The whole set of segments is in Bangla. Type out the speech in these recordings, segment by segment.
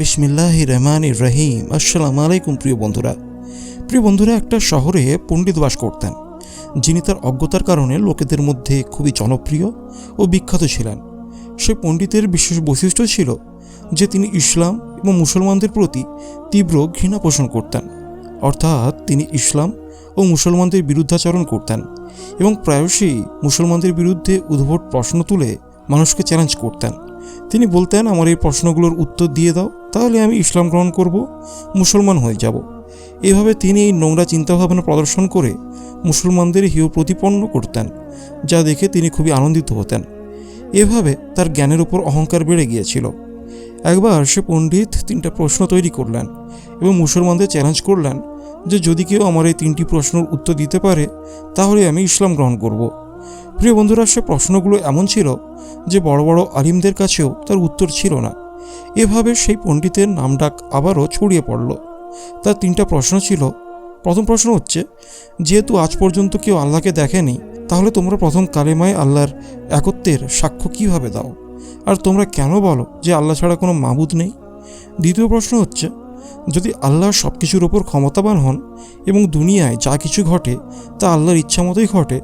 বিসমিল্লাহ রহমান রহিম। আসসালামু আলাইকুম প্রিয় বন্ধুরা। প্রিয় বন্ধুরা, একটা শহরে পণ্ডিত বাস করতেন, যিনি তার অজ্ঞতার কারণে লোকেদের মধ্যে খুবই জনপ্রিয় ও বিখ্যাত ছিলেন। সে পণ্ডিতের বিশেষ বৈশিষ্ট্য ছিল যে তিনি ইসলাম এবং মুসলমানদের প্রতি তীব্র ঘৃণা পোষণ করতেন। অর্থাৎ তিনি ইসলাম ও মুসলমানদের বিরুদ্ধাচরণ করতেন এবং প্রায়শই মুসলমানদের বিরুদ্ধে উদ্ভট প্রশ্ন তুলে মানুষকে চ্যালেঞ্জ করতেন। তিনি বলতেন, আমার এই প্রশ্নগুলোর উত্তর দিয়ে দাও তাহলে আমি ইসলাম গ্রহণ করব, মুসলমান হয়ে যাব। এভাবে তিনি এই নোংরা চিন্তাভাবনা প্রদর্শন করে মুসলমানদের হিও প্রতিপন্ন করতেন, যা দেখে তিনি খুবই আনন্দিত হতেন। এভাবে তার জ্ঞানের উপর অহংকার বেড়ে গিয়েছিল। একবার সে পণ্ডিত তিনটা প্রশ্ন তৈরি করলেন এবং মুসলমানদের চ্যালেঞ্জ করলেন যে যদি কেউ আমার এই তিনটি প্রশ্নের উত্তর দিতে পারে, তাহলে আমি ইসলাম গ্রহণ করব। প্রিয় বন্ধুরা, সে প্রশ্নগুলো এমন ছিল যে বড় বড় আলিমদের কাছেও তার উত্তর ছিল না। এভাবে সেই পণ্ডিতের নামডাক আবারও ছড়িয়ে পড়ল। তার তিনটা প্রশ্ন ছিল। প্রথম প্রশ্ন হচ্ছে, যেহেতু আজ পর্যন্ত কেউ আল্লাহকে দেখেনি, তাহলে তোমরা প্রথম কালেমায় আল্লাহর একত্বের সাক্ষ্য কীভাবে দাও? আর তোমরা কেন বলো যে আল্লাহ ছাড়া কোনো মাবুদ নেই? দ্বিতীয় প্রশ্ন হচ্ছে, যদি আল্লাহ সব কিছুর ওপর ক্ষমতাবান হন এবং দুনিয়ায় যা কিছু ঘটে তা আল্লাহর ইচ্ছা মতোই ঘটে,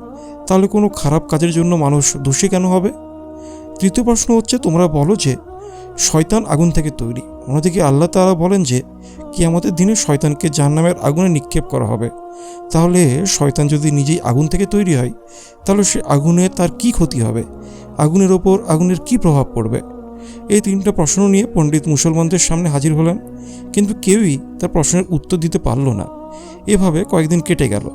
তাহলে কোনো খারাপ কাজের জন্য মানুষ দোষী কেন হবে? তৃতীয় প্রশ্ন হচ্ছে, তোমরা বলো যে শয়তান আগুন থেকে তৈরি। অন্যদিকে আল্লাহ তাআলা বলেন যে, কিয়ামতের দিনে শয়তানকে জাহান্নামের আগুনে নিক্ষেপ করা হবে। তাহলে শয়তান যদি নিজেই আগুন থেকে তৈরি হয়, তাহলে সে আগুনে তার কি ক্ষতি হবে? আগুনের ওপর আগুনের কি প্রভাব পড়বে? এই তিনটা প্রশ্ন নিয়ে পণ্ডিত মুসলমানদের সামনে হাজির হলেন কিন্তু কেউই তার প্রশ্নের উত্তর দিতে পারল না। এভাবে কয়েকদিন কেটে গেল।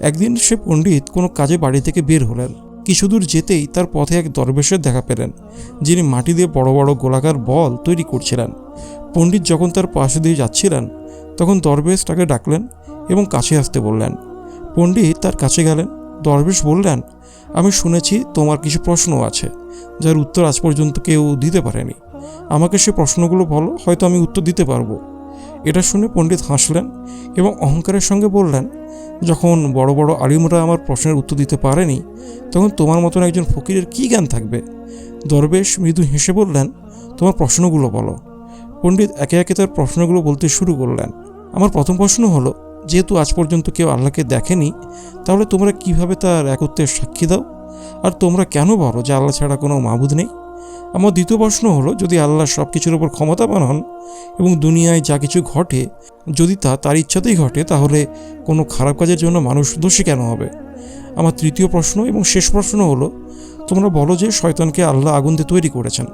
একদিন সে পণ্ডিত কোনো কাজে বাড়ি থেকে বের হলেন। কিছু দূর যেতেই তার পথে এক দরবেশের দেখা পেলেন, যিনি মাটি দিয়ে বড় বড় গোলাকার বল তৈরি করছিলেন। পণ্ডিত যখন তার পাশে দিয়ে যাচ্ছিলেন, তখন দরবেশ তাকে ডাকলেন এবং কাছে আসতে বললেন। পণ্ডিত তার কাছে গেলেন। দরবেশ বললেন, আমি শুনেছি তোমার কিছু প্রশ্ন আছে, যার উত্তর আজ পর্যন্ত কেউ দিতে পারেনি। আমাকে সে প্রশ্নগুলো বলো, হয়তো আমি উত্তর দিতে পারব। এটা শুনে পণ্ডিত হাসলেন এবং অহংকারের সঙ্গে বললেন, যখন বড় বড় আলিমরা আমার প্রশ্নের উত্তর দিতে পারেনি, তখন তোমার মতন একজন ফকিরের কী জ্ঞান থাকবে? দরবেশ মৃদু হেসে বললেন, তোমার প্রশ্নগুলো বলো। পণ্ডিত একে একে তার প্রশ্নগুলো বলতে শুরু করলেন, আমার প্রথম প্রশ্ন হলো, যেহেতু আজ পর্যন্ত কেউ আল্লাহকে দেখেনি, তাহলে তোমরা কীভাবে তার একত্রের সাক্ষী দাও? আর তোমরা কেন বলো যে আল্লাহ ছাড়া কোনো মাবুদ নেই? আমার দ্বিতীয় প্রশ্ন হলো, যদি আল্লাহ সব কিছুর ওপর ক্ষমতাবান হন এবং দুনিয়ায় যা কিছু ঘটে, যদি তা তার ইচ্ছাতেই ঘটে, তাহলে কোনো খারাপ কাজের জন্য মানুষ দোষী কেন হবে? আমার তৃতীয় প্রশ্ন এবং শেষ প্রশ্ন হলো, তোমরা বলো যে শয়তানকে আল্লাহ আগুন দিয়ে তৈরি করেছেন।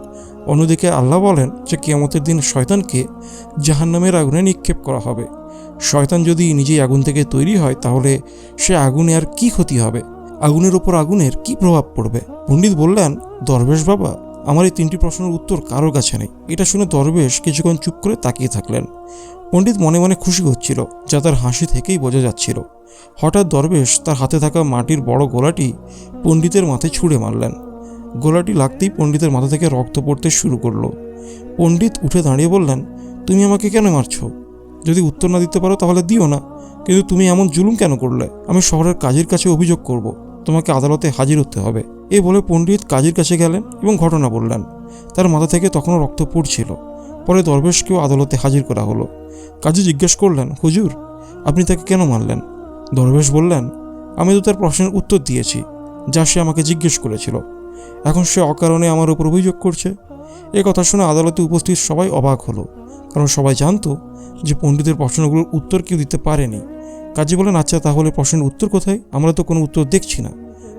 অন্যদিকে আল্লাহ বলেন যে কেয়ামতের দিন শয়তানকে জাহান্নামের আগুনে নিক্ষেপ করা হবে। শয়তান যদি নিজেই আগুন থেকে তৈরি হয়, তাহলে সে আগুনে আর কি ক্ষতি হবে? আগুনের ওপর আগুনের কি প্রভাব পড়বে? পণ্ডিত বললেন, দরবেশ বাবা আমার এই তিনটি প্রশ্নের উত্তর কারোর কাছে নেই। এটা শুনে দরবেশ কিছুক্ষণ চুপ করে তাকিয়ে থাকলেন। পণ্ডিত মনে মনে খুশি হচ্ছিল, যা তার হাসি থেকেই বোঝা যাচ্ছিল। হঠাৎ দরবেশ তার হাতে থাকা মাটির বড় গোলাটি পণ্ডিতের মাথায় ছুঁড়ে মারলেন। গোলাটি লাগতেই পণ্ডিতের মাথা থেকে রক্ত পড়তে শুরু করল। পণ্ডিত উঠে দাঁড়িয়ে বললেন, তুমি আমাকে কেন মারছো? যদি উত্তর না দিতে পারো তাহলে দিও না, কিন্তু তুমি এমন জুলুম কেন করলে? আমি শহরের কাজের কাছে অভিযোগ করব। তোমাকে আদালতে হাজির হতে হবে। এ বলে পণ্ডিত কাজীর কাছে গেলেন এবং ঘটনা বললেন। তার মাথা থেকে তখনও রক্ত পড়ছিল। পরে দরবেশকেও আদালতে হাজির করা হলো। কাজী জিজ্ঞেস করলেন, হুজুর, আপনি তাকে কেন মারলেন? দরবেশ বললেন, আমি তো তার প্রশ্নের উত্তর দিয়েছি, যা সে আমাকে জিজ্ঞেস করেছিল। এখন সে অকারণে আমার উপর অভিযোগ করছে। এ কথা শুনে আদালতে উপস্থিত সবাই অবাক হলো। কারণ সবাই জানতো যে পণ্ডিতের প্রশ্নগুলোর উত্তর কেউ দিতে পারেনি। কাজী বলেন আচ্ছা তাহলে প্রশ্নের উত্তর কোথায়? আমরা তো কোনো উত্তর দেখছি না।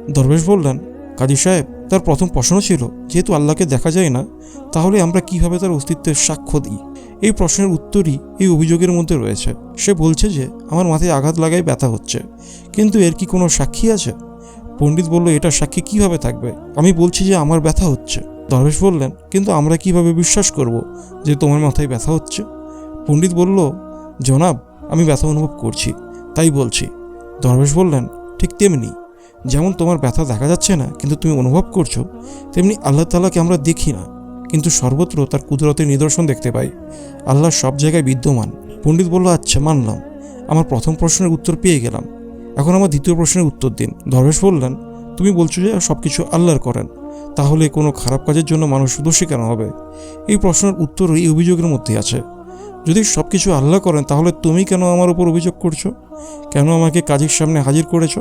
দরবেশ বললেন, কাজী সাহেব, তার প্রথম প্রশ্ন ছিল, যেহেতু আল্লাহকে দেখা যায় না, তাহলে আমরা কীভাবে তার অস্তিত্বের সাক্ষ্য দিই? এই প্রশ্নের উত্তরই এই অভিযোগের মধ্যে রয়েছে। সে বলছে যে, আমার মাথায় আঘাত লাগায় ব্যথা হচ্ছে, কিন্তু এর কি কোনো সাক্ষী আছে? পণ্ডিত বলল, এটা সাক্ষী কীভাবে থাকবে? আমি বলছি যে, আমার ব্যথা হচ্ছে। দরবেশ বললেন, কিন্তু আমরা কীভাবে বিশ্বাস করব যে তোমার মাথায় ব্যথা হচ্ছে? পণ্ডিত বলল, জনাব, আমি ব্যথা অনুভব করছি। তাই বলছি। দরবেশ বললেন, ঠিক তেমনি। যেমন তোমার ব্যথা দেখা যাচ্ছে না, কিন্তু তুমি অনুভব করছ, তেমনি আল্লাহ তালাকে আমরা দেখি না। কিন্তু সর্বত্র তার কুদরতের নিদর্শন দেখতে পাই। আল্লাহ সব জায়গায় বিদ্যমান। পণ্ডিত বলল আচ্ছা মানলাম। আমার প্রথম প্রশ্নের উত্তর পেয়ে গেলাম। এখন আমার দ্বিতীয় প্রশ্নের উত্তর দিন। দরবেশ বললেন, তুমি বলছো যে সব কিছু আল্লাহর করেন। তাহলে কোনো খারাপ কাজের জন্য মানুষ দোষী কেন হবে? এই প্রশ্নের উত্তর এই অভিযোগের মধ্যে আছে। যদি সব কিছু আল্লাহ করেন, তাহলে তুমি কেন আমার উপর অভিযোগ করছ? কেন আমাকে কাজের সামনে হাজির করেছ?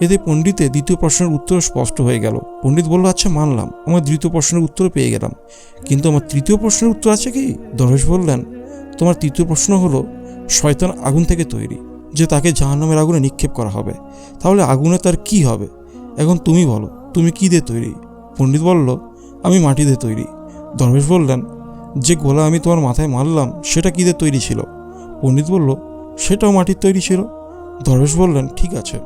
এতে পণ্ডিতে দ্বিতীয় প্রশ্নের উত্তর স্পষ্ট হয়ে গেল। পণ্ডিত বলল আচ্ছা মানলাম। আমার দ্বিতীয় প্রশ্নের উত্তর পেয়ে গেলাম। কিন্তু আমার তৃতীয় প্রশ্নের উত্তর আছে কি? দরবেশ বললেন, তোমার তৃতীয় প্রশ্ন হলো, শয়তান আগুন থেকে তৈরি, যে তাকে জাহান্নামের আগুনে নিক্ষেপ করা হবে। তাহলে আগুনে তার কি হবে? এখন তুমি বলো, তুমি কী দিয়ে তৈরি? পণ্ডিত বলল, আমি মাটি দিয়ে তৈরি। দরবেশ বললেন যে গোলা আমি তোমার মাথায় মারলাম, সেটা কী দিয়ে তৈরি ছিল? পণ্ডিত বলল, সেটাও মাটির তৈরি ছিল। দরবেশ বললেন, ঠিক আছে।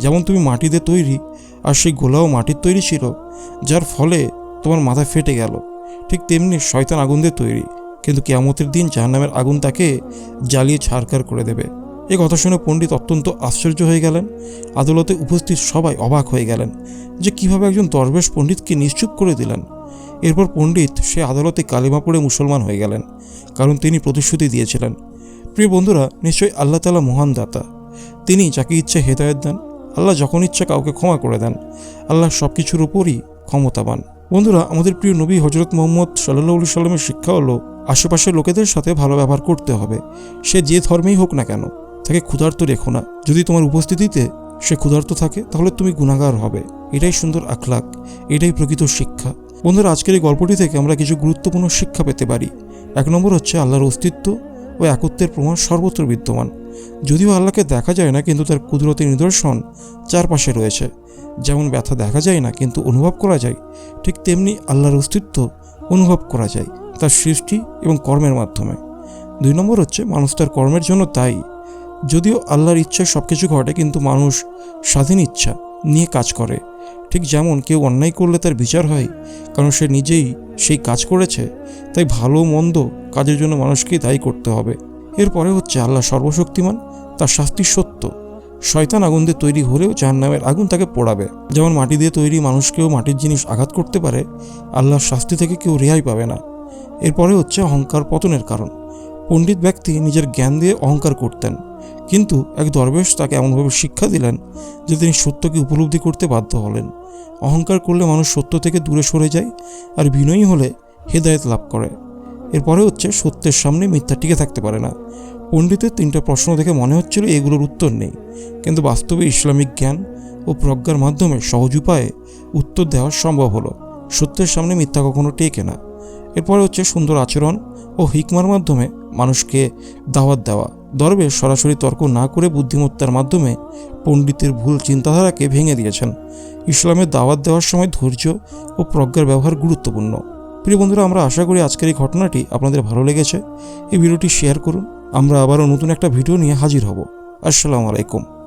যেমন তুমি মাটিতে তৈরি, আর সেই গোলাও মাটির তৈরি ছিল, যার ফলে তোমার মাথা ফেটে গেল। ঠিক তেমনি শয়তান আগুন দিয়ে তৈরি, কিন্তু কেয়ামতের দিন জাহান্নামের আগুন তাকে জ্বালিয়ে ছাড়কার করে দেবে। এ কথা শুনে পণ্ডিত অত্যন্ত আশ্চর্য হয়ে গেলেন। আদালতে উপস্থিত সবাই অবাক হয়ে গেলেন যে কীভাবে একজন দরবেশ পণ্ডিতকে নিশ্চুপ করে দিলেন। এরপর পণ্ডিত সে আদালতে কালিমা পড়ে মুসলমান হয়ে গেলেন, কারণ তিনি প্রতিশ্রুতি দিয়েছিলেন। প্রিয় বন্ধুরা, নিশ্চয়ই আল্লাহ তালা মহান দাতা। তিনি যাকে ইচ্ছে হেদায়ত দেন, আল্লাহ যখন ইচ্ছা কাউকে ক্ষমা করে দেন, আল্লাহ সব কিছুর উপরই ক্ষমতাবান। বন্ধুরা, আমাদের প্রিয় নবী হজরত মোহাম্মদ সাল্লাহ সাল্লামের শিক্ষা হলো, আশেপাশের লোকেদের সাথে ভালো ব্যবহার করতে হবে। সে যে ধর্মেই হোক না কেন, তাকে ক্ষুধার্ত রেখো না। যদি তোমার উপস্থিতিতে সে ক্ষুধার্ত থাকে, তাহলে তুমি গুণাগার হবে। এটাই সুন্দর আখলাক, এটাই প্রকৃত শিক্ষা। বন্ধুরা, আজকের এই গল্পটি থেকে আমরা কিছু গুরুত্বপূর্ণ শিক্ষা পেতে পারি। এক নম্বর হচ্ছে আল্লাহর অস্তিত্ব ও একত্বের প্রমাণ সর্বত্র বিদ্যমান। যদিও আল্লাহকে দেখা যায় না, কিন্তু তার কুদরতি নিদর্শন চারপাশে রয়েছে। যেমন ব্যথা দেখা যায় না, কিন্তু অনুভব করা যায়, ঠিক তেমনি আল্লাহর অস্তিত্ব অনুভব করা যায়, তার সৃষ্টি এবং কর্মের মাধ্যমে। দুই নম্বর হচ্ছে, মানুষ তার কর্মের জন্য তাই যদিও আল্লাহর ইচ্ছায় সব কিছু ঘটে, কিন্তু মানুষ স্বাধীন ইচ্ছা নিয়ে কাজ করে। ঠিক যেমন কেউ অন্যায় করলে তার বিচার হয়, কারণ সে নিজেই সেই কাজ করেছে, তাই ভালো মন্দ কাজের জন্য মানুষকেই দায়ী করতে হবে। এরপরে হচ্ছে আল্লাহ সর্বশক্তিমান, তার শাস্তি সত্য। শয়তান আগুন দিয়ে তৈরি হলেও জাহান্নামের আগুন তাকে পোড়াবে। যেমন মাটি দিয়ে তৈরি মানুষকেও মাটির জিনিস আঘাত করতে পারে, আল্লাহর শাস্তি থেকে কেউ রেহাই পাবে না। এরপরে হচ্ছে অহংকার পতনের কারণ। পণ্ডিত ব্যক্তি নিজের জ্ঞান দিয়ে অহংকার করতেন। কিন্তু এক দরবেশ তাকে এমনভাবে শিক্ষা দিলেন যে তিনি সত্যকে উপলব্ধি করতে বাধ্য হলেন। অহংকার করলে মানুষ সত্য থেকে দূরে সরে যায় আর বিনয়ী হলে হেদায়েত লাভ করে। এরপরে হচ্ছে সত্যের সামনে মিথ্যা টিকে থাকতে পারে না। পণ্ডিতের তিনটা প্রশ্ন দেখে মনে হচ্ছিল এগুলোর উত্তর নেই। কিন্তু বাস্তবে ইসলামিক জ্ঞান ও প্রজ্ঞার মাধ্যমে সহজ উপায়ে উত্তর দেওয়া সম্ভব হলো। সত্যের সামনে মিথ্যা কখনো টেকে না। এরপরে হচ্ছে সুন্দর আচরণ ও হিকমার মাধ্যমে মানুষকে দাওয়াত দেওয়া। দরবে সরাসরি তর্ক না করে বুদ্ধিমত্তার মাধ্যমে পণ্ডিতের ভুল চিন্তাধারাকে ভেঙে দিয়েছেন। ইসলামের দাওয়াত দেওয়ার সময় ধৈর্য ও প্রজ্ঞার ব্যবহার গুরুত্বপূর্ণ। প্রিয় বন্ধুরা, আমরা আশা করি আজকের এই ঘটনাটি আপনাদের ভালো লেগেছে। এই ভিডিওটি শেয়ার করুন। আমরা আবারও নতুন একটা ভিডিও নিয়ে হাজির হব। আসসালামু আলাইকুম।